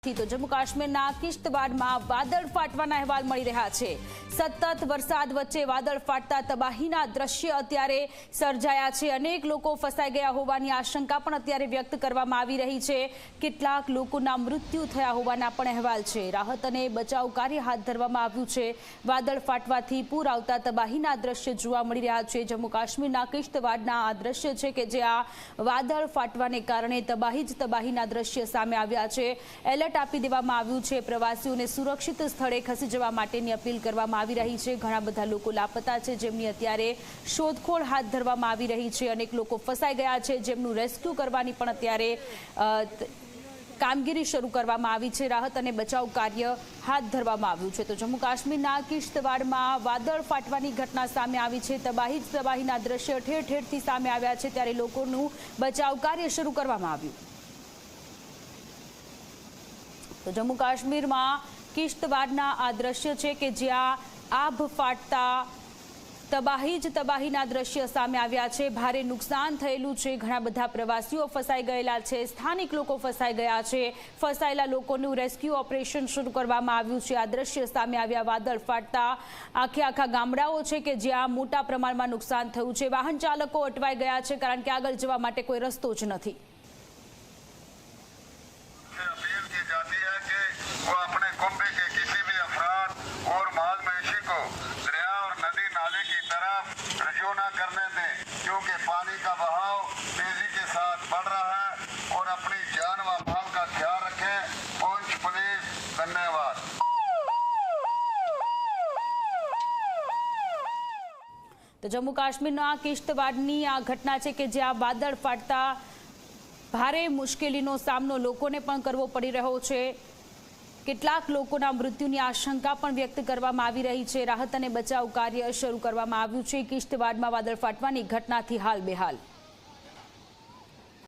તો જમ્મુ કાશ્મીરના કિશ્તવાડમાં વાદળ ફાટવાના અહેવાલ મળી રહ્યા છે. સતત વરસાદ વચ્ચે વાદળ ફાટતા તબાહીના દ્રશ્ય અત્યારે સર્જાયા છે. અનેક લોકો ફસાઈ ગયા હોવાની આશંકા પણ અત્યારે વ્યક્ત કરવામાં આવી રહી છે. કેટલાક લોકોના મૃત્યુ થયા હોવાના પણ અહેવાલ છે. રાહત અને બચાવ કાર્ય હાથ ધરવામાં આવ્યું છે. વાદળ ફાટવાથી પૂર આવતા તબાહીના દ્રશ્ય જોવા મળી રહ્યા છે. જમ્મુ કાશ્મીરના કિશ્તવાડના આ દ્રશ્ય છે કે જે આ વાદળ ફાટવાને કારણે તબાહી જ તબાહીના દ્રશ્ય સામે આવ્યા છે. એલર્ટ આપી દેવામાં આવ્યું છે. પ્રવાસીઓને સુરક્ષિત સ્થળે ખસી જવા માટેની અપીલ કરવામાં આવી રહી છે. ઘણા બધા લોકો લાપતા છે, જેમની અત્યારે શોધખોળ હાથ ધરવામાં આવી રહી છે. અનેક લોકો ફસાઈ ગયા છે. જેમનું રેસ્ક્યુ કરવાની પણ અત્યારે કામગીરી શરૂ કરવામાં આવી છે. રાહત અને બચાવ કાર્ય હાથ ધરવામાં આવ્યું છે. તો જમ્મુ કાશ્મીરના કિશ્તવાડમાં વાદળ ફાટવાની ઘટના સામે આવી છે. તબાહી જ તબાહીના દ્રશ્ય ઠેર ઠેરથી સામે આવ્યા છે. ત્યારે લોકોનું બચાવ કાર્ય શરૂ કરવામાં આવ્યું. તો જમ્મુ કાશ્મીરમાં કિશ્તવાડના આ દ્રશ્ય છે કે જ્યાં આભ ફાટતા તબાહી જ તબાહીના દ્રશ્ય સામે આવ્યા છે. ભારે નુકસાન થયેલું છે. ઘણા બધા પ્રવાસીઓ ફસાઈ ગયેલા છે. સ્થાનિક લોકો ફસાઈ ગયા છે. ફસાયેલા લોકોનું રેસ્ક્યુ ઓપરેશન શરૂ કરવામાં આવ્યું છે. આ દ્રશ્ય સામે આવ્યા વાદળ ફાટતા આખે આખા ગામડાઓ છે કે જ્યાં મોટા પ્રમાણમાં નુકસાન થયું છે. વાહન ચાલકો અટવાઈ ગયા છે કારણ કે આગળ જવા માટે કોઈ રસ્તો જ નથી. पानी का बहाव तेजी के साथ बढ़ रहा है और अपनी जान व माल का ख्याल रखें पुंछ पुलिस धन्यवाद તો જમ્મુ કાશ્મીરના આ કિશ્તવાડની આ ઘટના છે કે જ્યાં વાદળ ફાટતા ભારે મુશ્કેલીનો સામનો લોકોને પણ કરવો પડી રહ્યો છે કેટલાક લોકોના મૃત્યુની આશંકા પણ વ્યક્ત કરવામાં આવી રહી છે. રાહત અને બચાવ કાર્ય શરૂ કરવામાં આવ્યું છે. કિશ્તવાડમાં વાદળ ફાટવાની ઘટનાથી હાલ બેહાલ.